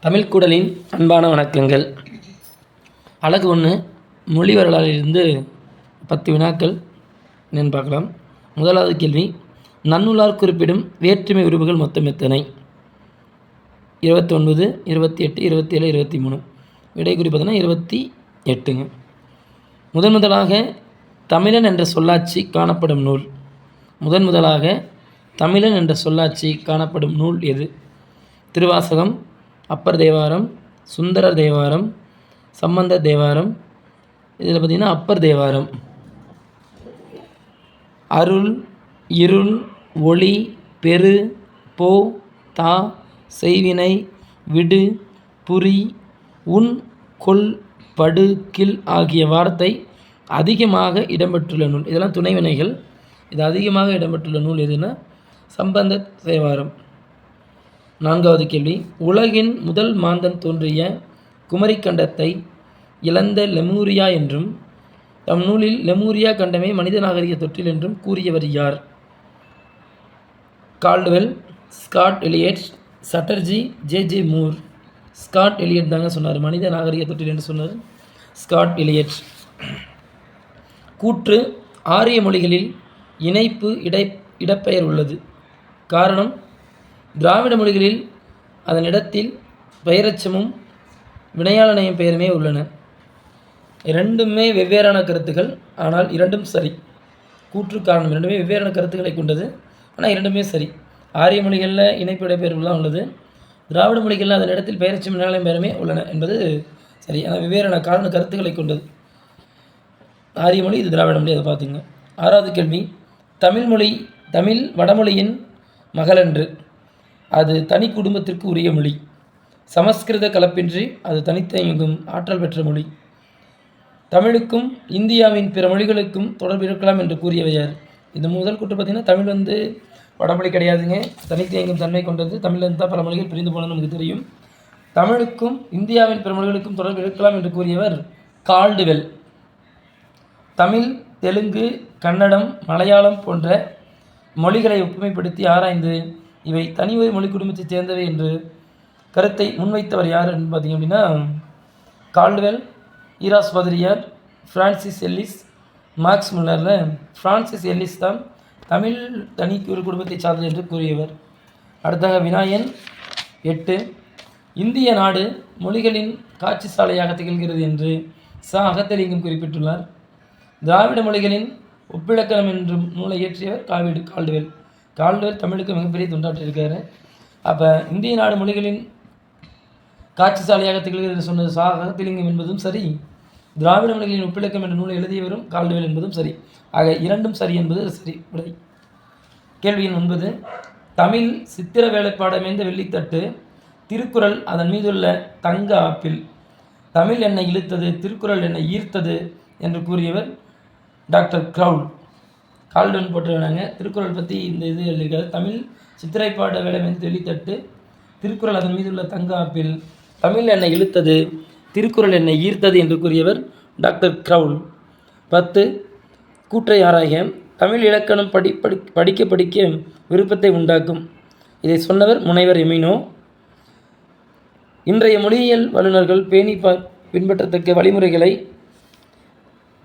தமிழ் குடலின் அன்பான வணக்கங்கள். அழகு ஒன்று மொழி வரலாறிலிருந்து பத்து வினாக்கள் என்னென்னு பார்க்கலாம். முதலாவது கேள்வி நன்னூலால் குறிப்பிடும் வேற்றுமை உறுப்புகள் மொத்தம் எத்தனை? இருபத்தொன்பது இருபத்தி எட்டு இருபத்தி ஏழு இருபத்தி மூணு. விடை குறி இருபத்தி எட்டுங்க. முதன் முதலாக தமிழன் என்ற சொல்லாட்சி காணப்படும் நூல். முதன் முதலாக தமிழன் என்ற சொல்லாட்சி காணப்படும் நூல் எது? திருவாசகம் அப்பர் தேவாரம் சுந்தரர் தேவாரம் சம்பந்தர் தேவாரம் இதில் பார்த்திங்கன்னா அப்பர் தேவாரம். அருள் இருள் ஒளி பெரு போ தா செய்வினை விடு புரி உன் கொல் படு கில் ஆகிய வார்த்தை அதிகமாக இடம்பெற்றுள்ள நூல். இதெல்லாம் துணைவினைகள். இது அதிகமாக இடம்பெற்றுள்ள நூல் எதுனா சம்பந்த தேவாரம். நான்காவது கேள்வி. உலகின் முதல் மாந்தன் தோன்றிய குமரிக்கண்டத்தை இழந்த லெமூரியா என்றும் தம் நூலில் லெமூரியா கண்டமே மனித நாகரிக தொற்றில் என்றும் கூறியவர் யார்? Caldwell Scott Elliot Chatterji J J Moore. Scott Elliot தாங்க சொன்னார். மனித நாகரிக தொற்றில் என்று சொன்னார் ஸ்காட் எலியட். கூற்று ஆரிய மொழிகளில் இணைப்பு இடை இடப்பெயர் உள்ளது. காரணம் திராவிட மொழிகளில் அதன் இடத்தில் பெயரச்சமும் வினையாளனையும் பெயருமே உள்ளன. இரண்டுமே வெவ்வேறான கருத்துக்கள் ஆனால் இரண்டும் சரி. கூற்று காரணம் இரண்டுமே வெவ்வேறான கருத்துக்களை கொண்டது ஆனால் இரண்டுமே சரி. ஆரிய மொழிகளில் இணைப்பு பெயர்கள்லாம் உள்ளது. திராவிட மொழிகளில் அதன் இடத்தில் பெயரச்சம் வினையாளம் பெயருமே உள்ளன என்பது சரி. ஆனால் வெவ்வேறான காரண கருத்துக்களை கொண்டது. ஆரிய மொழி இது திராவிட மொழி அதை பார்த்துங்க ஆறாவது கேள்வி. தமிழ் மொழி தமிழ் வடமொழியின் மகளன்று. அது தனி குடும்பத்திற்கு உரிய மொழி. சமஸ்கிருத கலப்பின்றி அது தனித்தயங்கும் ஆற்றல் பெற்ற மொழி. தமிழுக்கும் இந்தியாவின் பிற மொழிகளுக்கும் தொடர்பு இருக்கலாம் என்று கூறியவையார் இந்த முதல் கூட்டு பார்த்திங்கன்னா தமிழ் வந்து வடமொழி கிடையாதுங்க. தனித்தயங்கும் தன்மை கொண்டது. தமிழ்லேருந்து தான் பல மொழிகள் பிரிந்து போனது நமக்கு தெரியும். தமிழுக்கும் இந்தியாவின் பிற மொழிகளுக்கும் தொடர்பு இருக்கலாம் என்று கூறியவர் கால்டுவெல். தமிழ் தெலுங்கு கன்னடம் மலையாளம் போன்ற மொழிகளை ஒப்புமைப்படுத்தி ஆராய்ந்து இவை தனி ஒரு மொழி குடும்பத்தைச் சேர்ந்தவை என்று கருத்தை முன்வைத்தவர் யார் பார்த்தீங்க அப்படின்னா கால்டுவெல் ஈராஸ் பதிரியார் ஃப்ரான்சிஸ் எல்லிஸ் மார்க்ஸ் முல்லரில். ஃப்ரான்சிஸ் எல்லிஸ் தான் தமிழ் தனி ஒரு குடும்பத்தைச் சார்ந்தது என்று கூறியவர். அடுத்தாக வினாயன் எட்டு. இந்திய நாடு மொழிகளின் காட்சி சாலையாக திகழ்கிறது என்று ச. அகத்தலிங்கம் குறிப்பிட்டுள்ளார். திராவிட மொழிகளின் ஒப்பிலக்கணம் என்றும் நூலை இயற்றியவர் காவிடு கால்டுவெல். கால்டுவெல் தமிழுக்கு மிகப்பெரிய தொண்டாற்றியிருக்காரு அப்போ இந்திய நாடு மொழிகளின் காட்சிசாலையாக திகழ்கிறது என்று சொன்னது சா அகத்திலிங்கம் என்பதும் சரி திராவிட மொழிகளின் ஒப்பிலக்கம் என்ற நூலை எழுதியவரும் கால்டுவெல் என்பதும் சரி. ஆக இரண்டும் சரி என்பது சரி விடை. கேள்வி எண் ஒன்பது. தமிழ் சித்திர வேலைப்பாடமைந்த வெள்ளித்தட்டு திருக்குறள் அதன் மீதுள்ள தங்க ஆப்பிள். தமிழ் என்னை இழுத்தது திருக்குறள் என்னை ஈர்த்தது என்று கூறியவர் டாக்டர் க்ரௌல் கால்டன் போட்டுருக்காங்க. திருக்குறள் பற்றி இந்த இது எழுதியிருக்காரு. தமிழ் சித்திரைப்பாட வேலைமைந்த தெளித்தட்டு திருக்குறள் அதன் மீதுள்ள தங்க ஆப்பிள் தமிழ் என்னை இழுத்தது திருக்குறள் என்னை ஈர்த்தது என்று கூறியவர் டாக்டர் க்ரவுல். பத்து கூற்றை ஆராய தமிழ் இலக்கணம் படி படி படிக்க படிக்க விருப்பத்தை உண்டாக்கும். இதை சொன்னவர் முனைவர் எமினோ. இன்றைய மொழியியல் வல்லுநர்கள் பேணி ப பின்பற்றத்தக்க வழிமுறைகளை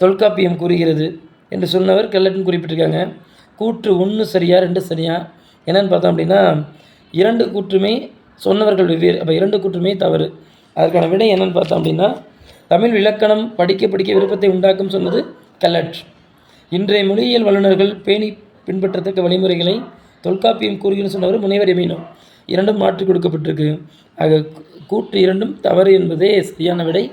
தொல்காப்பியம் கூறுகிறது. என்று சொன்னவர் கெல்லட்டன் குறிப்பிட்டிருக்காங்க. கூற்று ஒன்று சரியா ரெண்டு சரியா? என்னென்னு பார்த்தோம் அப்படின்னா இரண்டு கூற்றுமே சொன்னவர்கள் வெவ்வேறு அப்போ இரண்டு கூற்றுமே தவறு. அதற்கான விடை என்னென்னு பார்த்தோம் அப்படின்னா தமிழ் இலக்கணம் படிக்க படிக்க விருப்பத்தை உண்டாக்கும் சொன்னது கல்லட். இன்றைய மொழியியல் வல்லுநர்கள் பேணி பின்பற்றத்தக்க வழிமுறைகளை தொல்காப்பியம் கூறுகிறன்னு சொன்னவர் முனைவர் எமீனோ. இரண்டும் மாற்றி கொடுக்கப்பட்டிருக்கு. ஆக கூற்று இரண்டும் தவறு என்பதே சரியான விடை.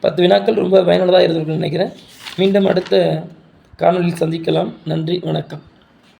பத்து வினாக்கள் ரொம்ப பயனுள்ளதாக இருந்திருக்குன்னு நினைக்கிறேன். மீண்டும் அடுத்த காணொலியில் சந்திக்கலாம். நன்றி வணக்கம்.